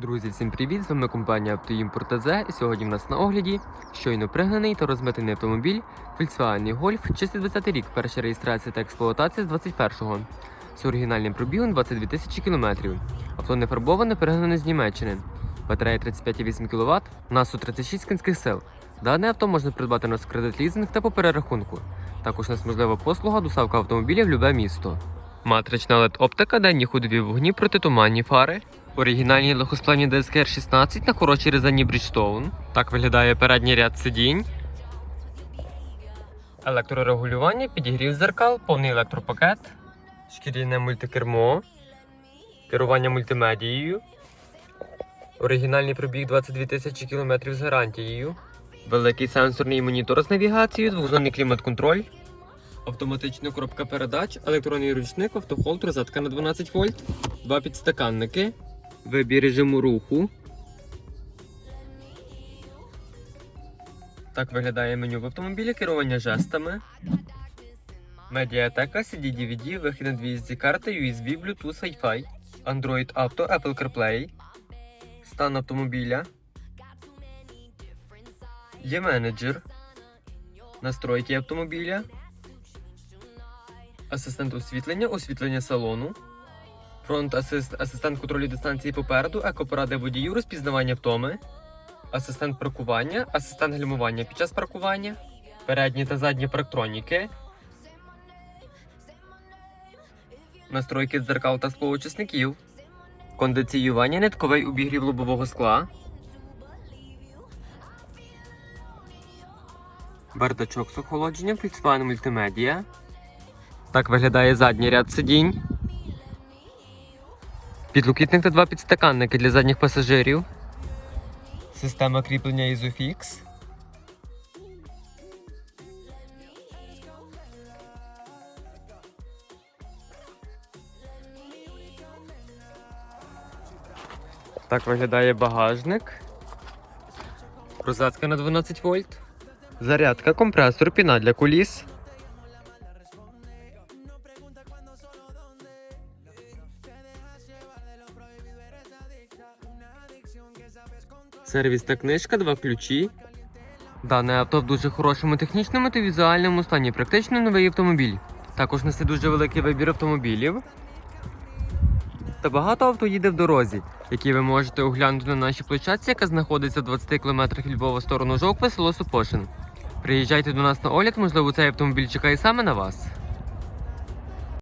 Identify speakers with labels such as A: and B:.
A: Друзі, всім привіт! З вами компанія Автоімпорт і сьогодні в нас на огляді щойно пригнаний та розмитений автомобіль Volkswagen Golf 620 рік, перша реєстрація та експлуатація з 21-го. З оригінальним пробігом 22 тисячі кілометрів. Авто не фарбоване, пригнане з Німеччини. Батарея 35,8 кВт, насу 36 кінських сил. Дане авто можна придбати у нас кредит лізинг та по перерахунку. Також у нас можлива послуга доставка автомобіля в любе місто. Матрична LED оптика, денні ходові вогні протитуманні фари, Оригінальні легкосплавні DSG 16 на хорошій резині Bridgestone. Так виглядає передній ряд сидінь. Електрорегулювання, підігрів зеркал, повний електропакет, шкіряне мультикермо, керування мультимедією. Оригінальний пробіг 22 тисячі кілометрів з гарантією. Великий сенсорний монітор з навігацією, двохзонний клімат-контроль. Автоматична коробка передач, електронний ручник, автохолд, розетка на 12 вольт, два підстаканники, вибір режиму руху. Так виглядає меню в автомобілі, керування жестами. Медіатека, CD-DVD, вихід на 2 SD карти, USB, Bluetooth, Wi-Fi, Android Auto, Apple CarPlay, стан автомобіля. Є менеджер, настройки автомобіля, асистент освітлення, освітлення салону, фронт асист, асистент контролю дистанції попереду, екопоради водію, розпізнавання втоми, асистент паркування, асистент гальмування під час паркування, передні та задні парктроніки, настройки дзеркал та склоочисників, кондиціювання, нитковий обігрів лобового скла. Бардачок з охолодженням, Volkswagen мультимедіа. Так виглядає задній ряд сидінь. Підлокітник та два підстаканники для задніх пасажирів. Система кріплення Isofix. Так виглядає багажник. Розетка на 12 вольт. Зарядка, компресор, піна для Сервісна книжка, два ключі. Дане авто в дуже хорошому технічному та візуальному стані. Практично новий автомобіль. Також несе дуже великий вибір автомобілів. Та багато авто їде в дорозі, які ви можете оглянути на нашій площадці, яка знаходиться в 20 км від Львова сторону Жовква, село Супошин. Приїжджайте до нас на огляд, можливо, цей автомобіль чекає саме на вас.